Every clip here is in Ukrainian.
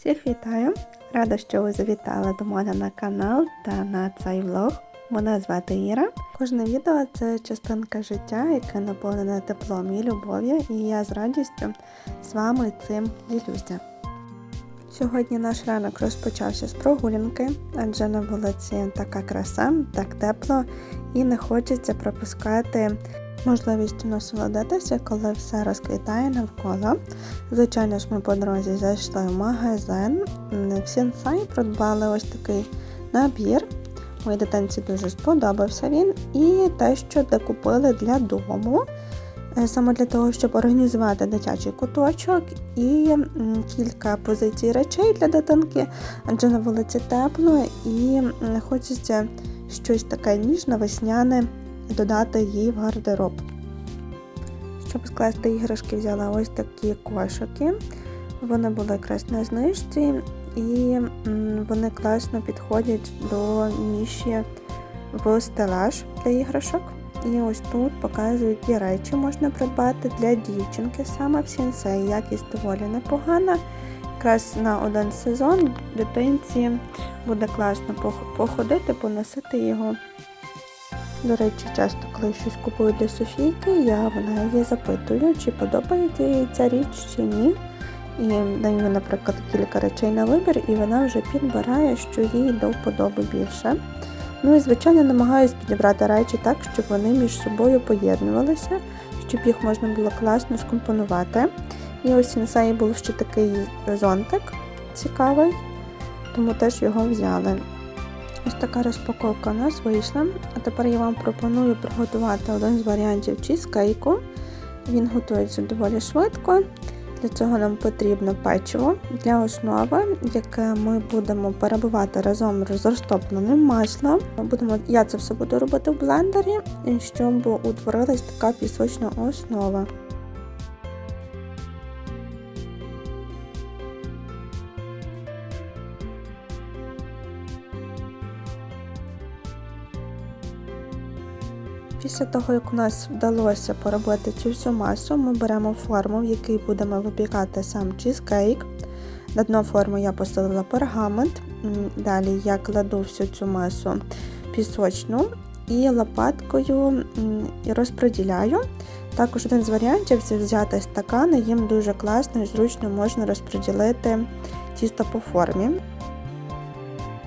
Всіх вітаю! Рада, що ви завітали до мене на канал та на цей влог. Мене звати Іра. Кожне відео це частинка життя, яке наповнене теплом і любов'ю, і я з радістю з вами цим ділюся. Сьогодні наш ранок розпочався з прогулянки, адже на вулиці така краса, так тепло і не хочеться пропускати можливість насолодитися, коли все розквітає навколо. Звичайно ж, ми по дорозі зайшли в магазин. В Сінсай придбали ось такий набір. Моїй дитинці дуже сподобався він. І те, що докупили для дому, е, саме для того, щоб організувати дитячий куточок і кілька позицій речей для дитинки, адже на вулиці тепло і хочеться щось таке ніжне, весняне додати їй в гардероб. Щоб скласти іграшки, взяла ось такі кошики. Вони були якраз на знижці, і вони класно підходять до ніші в стелаж для іграшок. І ось тут показують, які речі можна придбати для дівчинки саме в сінсей. Якість доволі непогана. Якраз на один сезон дитинці буде класно походити, поносити його. До речі, часто, коли щось купую для Софійки, я вона її запитую, чи подобається їй ця річ чи ні. І даю, наприклад, кілька речей на вибір, і вона вже підбирає, що їй до вподоби більше. Ну і, звичайно, намагаюся підібрати речі так, щоб вони між собою поєднувалися, щоб їх можна було класно скомпонувати. І ось на сайті був ще такий зонтик цікавий, тому теж його взяли. Ось така розпаковка у нас вийшла. А тепер я вам пропоную приготувати один з варіантів чізкейку. Він готується доволі швидко. Для цього нам потрібно печиво для основи, яке ми будемо перебувати разом з розтопленим маслом. Будемо, Я це все буду робити в блендері, щоб утворилась така пісочна основа. Після того, як у нас вдалося поробити цю всю масу, ми беремо форму, в якій будемо випікати сам чізкейк. На дно форми я поставила пергамент. Далі я кладу всю цю масу пісочну і лопаткою розподіляю. Також один з варіантів це взяти стакани, їм дуже класно і зручно можна розподілити тісто по формі.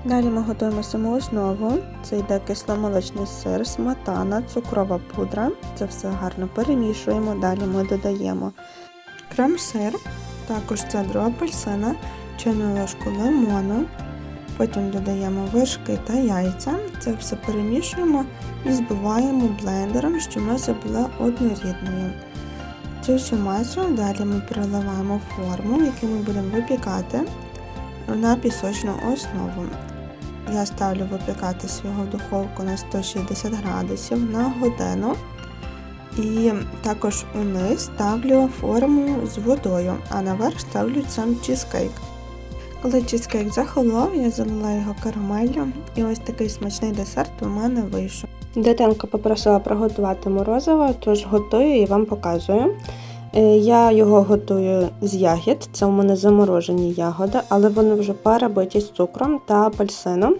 Далі ми готуємо саму основу. Це йде кисломолочний сир, сметана, цукрова пудра. Це все гарно перемішуємо. Далі ми додаємо крем-сир, також цедру апельсина, чайну ложку лимону. Потім додаємо вершки та яйця. Це все перемішуємо і збиваємо блендером, щоб маса була однорідною. Цю всю масу далі ми переливаємо форму, яку ми будемо випікати на пісочну основу. Я ставлю випікати свого в духовку на 160 градусів на годину. І також униз ставлю форму з водою, а наверх ставлю сам чізкейк. Коли чізкейк захолов, я залила його карамеллю і ось такий смачний десерт у мене вийшов. Дитинка попросила приготувати морозиво, тож готую і вам показую. Е, я його готую з ягід, це у мене заморожені ягоди, але вони вже перебиті з цукром та апельсином.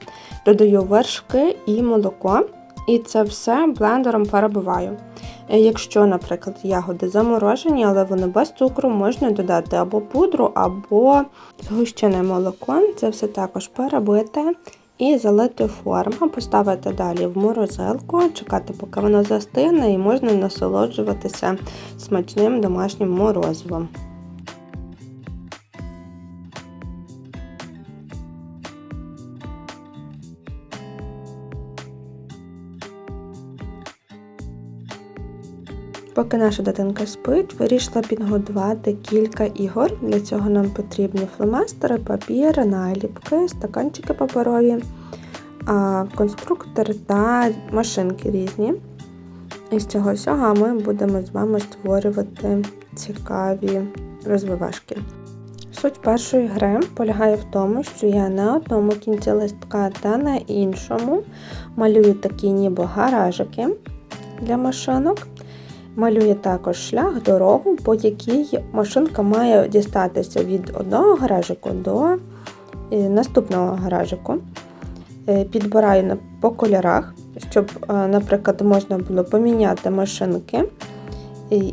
Додаю вершки і молоко. І це все блендером перебиваю. Е, якщо, наприклад, ягоди заморожені, але вони без цукру, можна додати або пудру, або згущене молоко. Це все також перебите і залити форму, поставити далі в морозилку, чекати, поки вона застигне, і можна насолоджуватися смачним домашнім морозивом. Поки наша дитинка спить, вирішила підготувати кілька ігор. Для цього нам потрібні фломастери, папір, наліпки, стаканчики паперові, конструктор та машинки різні. І з цього всього ми будемо з вами створювати цікаві розвивашки. Суть першої гри полягає в тому, що я на одному кінці листка та на іншому малюю такі ніби гаражики для машинок. Малює також шлях, дорогу, по якій машинка має дістатися від одного гаражику до е, наступного гаражику. Е, Підбираю по кольорах, щоб, е, наприклад, можна було поміняти машинки.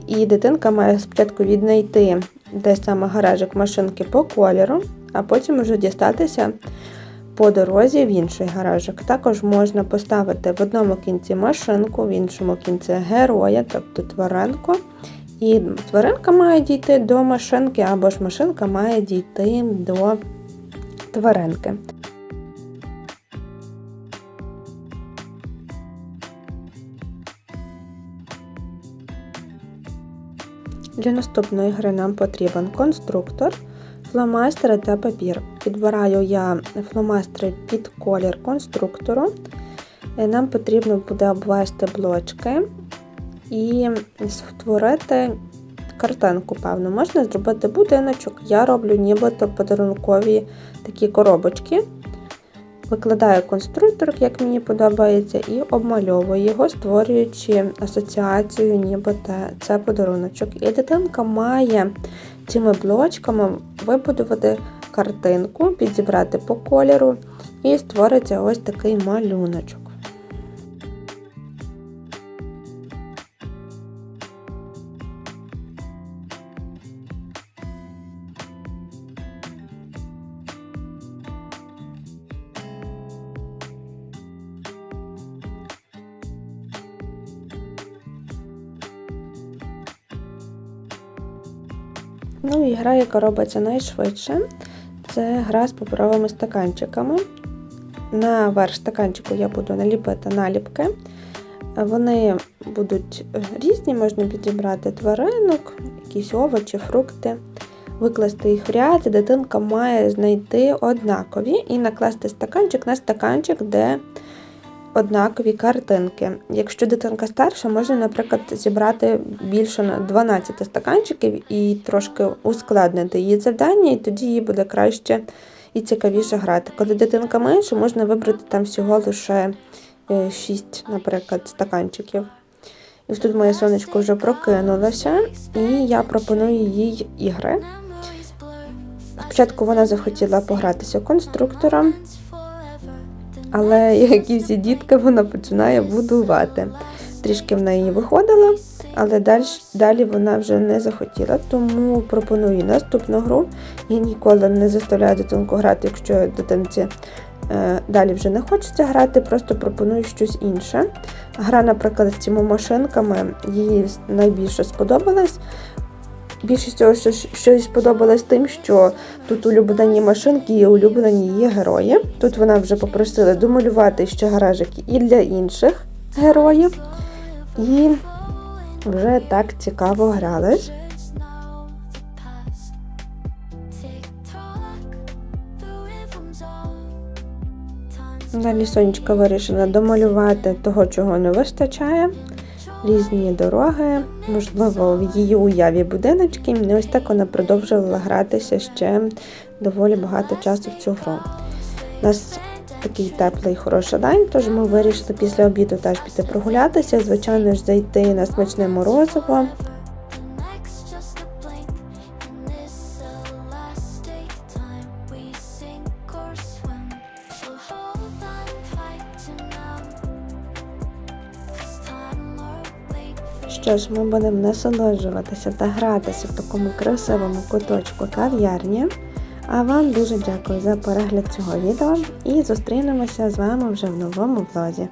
І, дитинка має спочатку віднайти де саме гаражик машинки по кольору, а потім вже дістатися по дорозі в інший гаражик. Також можна поставити в одному кінці машинку, в іншому кінці героя, тобто тваринку. І тваринка має дійти до машинки, або ж машинка має дійти до тваринки. Для наступної гри нам потрібен конструктор, фломастери та папір. Підбираю я фломастери під колір конструктору. Е, Нам потрібно буде обвести блочки і створити картинку, певно. Можна зробити будиночок. Я роблю нібито подарункові такі коробочки. Викладаю конструктор, як мені подобається, і обмальовую його, створюючи асоціацію, ніби те- це подаруночок. І дитинка має цими блочками вибудувати картинку, підібрати по кольору, і створиться ось такий малюночок. Ну і гра, яка робиться найшвидше, це гра з паперовими стаканчиками. На верх стаканчику я буду наліпити наліпки. Вони будуть різні, можна підібрати тваринок, якісь овочі, фрукти, викласти їх в ряд. Дитинка має знайти однакові і накласти стаканчик на стаканчик, де однакові картинки. Якщо дитинка старша, можна, наприклад, зібрати більше на 12 стаканчиків і трошки ускладнити її завдання, і тоді їй буде краще і цікавіше грати. Коли дитинка менша, можна вибрати там всього лише 6, наприклад, стаканчиків. І тут моє сонечко вже прокинулося, і я пропоную їй ігри. Спочатку вона захотіла погратися конструктором, але як і всі дітки, вона починає будувати. Трішки в неї виходило, але далі, далі вона вже не захотіла, тому пропоную наступну гру. Я ніколи не заставляю дитинку грати, якщо дитинці е, далі вже не хочеться грати, просто пропоную щось інше. Гра, наприклад, з цими машинками їй найбільше сподобалась. Більше всього, що, що їй сподобалось тим, що тут улюблені машинки і улюблені її герої. Тут вона вже попросила домалювати ще гаражики і для інших героїв. І вже так цікаво грались. Далі Сонечка вирішила домалювати того, чого не вистачає. Різні дороги, можливо, в її уяві будиночки. І ось так вона продовжувала гратися ще доволі багато часу в цю гру. У нас такий теплий хороший день, тож ми вирішили після обіду теж піти прогулятися. Звичайно ж, зайти на смачне морозиво. Що ж, ми будемо насолоджуватися та гратися в такому красивому куточку кав'ярні. А вам дуже дякую за перегляд цього відео і зустрінемося з вами вже в новому влозі.